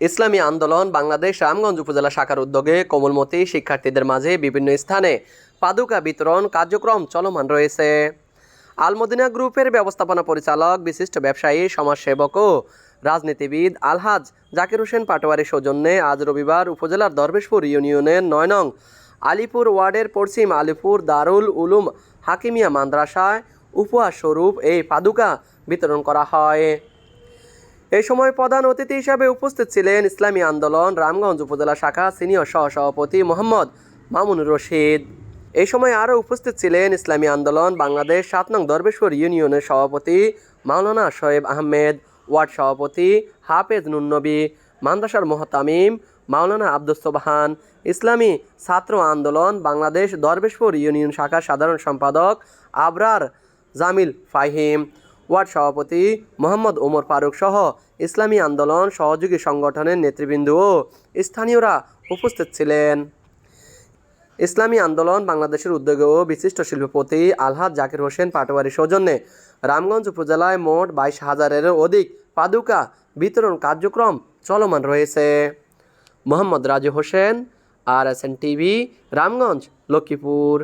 ইসলামী আন্দোলন বাংলাদেশ রামগঞ্জ উপজেলা শাখার উদ্যোগে কোমলমতি শিক্ষার্থীদের মাঝে বিভিন্ন স্থানে পাদুকা বিতরণ কার্যক্রম চলমান রয়েছে। আলমদিনা গ্রুপের ব্যবস্থাপনা পরিচালক, বিশিষ্ট ব্যবসায়ী, সমাজসেবক ও রাজনীতিবিদ আলহাজ জাকির হোসেন পাটোয়ারির সৌজন্যে আজ রবিবার উপজেলার দরবেশপুর ইউনিয়নের নয় নং আলিপুর ওয়ার্ডের পশ্চিম আলিপুর দারুল উলুম হাকিমিয়া মাদ্রাসায় উপহার স্বরূপ এই পাদুকা বিতরণ করা হয়। এই সময় প্রধান অতিথি হিসাবে উপস্থিত ছিলেন ইসলামী আন্দোলন, রামগঞ্জ উপজেলা শাখা সিনিয়র সহসভাপতি মোহাম্মদ মামুনুর রশিদ। এই সময় আরও উপস্থিত ছিলেন ইসলামী আন্দোলন, বাংলাদেশ সাত নং দরবেশ্বর ইউনিয়নের সভাপতি মাওলানা শোয়েব আহমেদ, ওয়ার্ড সভাপতি হাফেজ নুন্নবী মান্দাসার মোহতামিম মাওলানা আব্দুস সোবাহান, ইসলামী ছাত্র আন্দোলন, বাংলাদেশ দরবেশপুর ইউনিয়ন শাখার সাধারণ সম্পাদক আবরার জামিল ফাহিম ওয়ার্ড সভাপতি মোহাম্মদ ওমর ফারুক সহ ইসলামী আন্দোলন সহযোগী সংগঠনের নেতৃবৃন্দ ও স্থানীয়রা উপস্থিত ছিলেন। ইসলামী আন্দোলন বাংলাদেশের উদ্যোগে ও বিশিষ্ট শিল্পপতি আলহাদ জাকির হোসেন পাটোয়ারি সৌজন্যে রামগঞ্জ উপজেলায় মোট বাইশ হাজারেরও অধিক পাদুকা বিতরণ কার্যক্রম চলমান রয়েছে। Mohammad Raju Hossain, R S N TV, Ramganj, Lakshmipur.